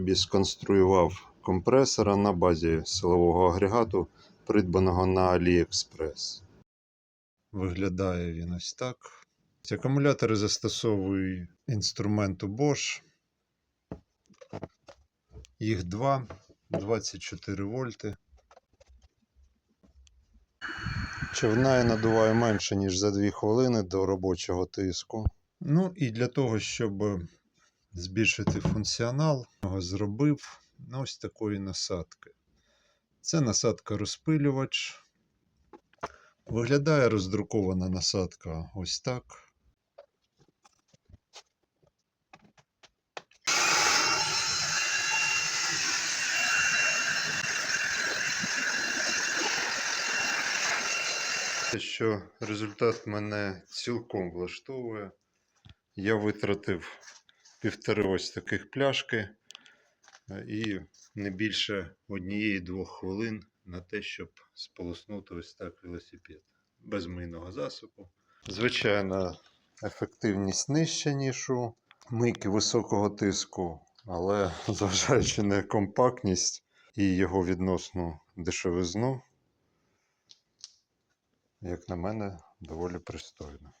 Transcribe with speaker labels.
Speaker 1: Собі сконструював компресора на базі силового агрегату, придбаного на AliExpress. Виглядає він ось так. Ці акумулятори застосовую інструменту Bosch. Їх два, 24 вольти. Човна я надуваю менше, ніж за 2 хвилини до робочого тиску. Ну і для того, щоб збільшити функціонал, зробив ну, ось такої насадки. Це насадка розпилювач. Виглядає роздрукована насадка ось так. Що результат мене цілком влаштовує. Я витратив півтори ось таких пляшки е, і не більше однієї-двох хвилин на те, щоб сполоснути ось так велосипед. Без мийного засобу. Звичайно, ефективність нижча, ніж у мийки високого тиску, але зважаючи на компактність і його відносну дешевизну, як на мене, доволі пристойно.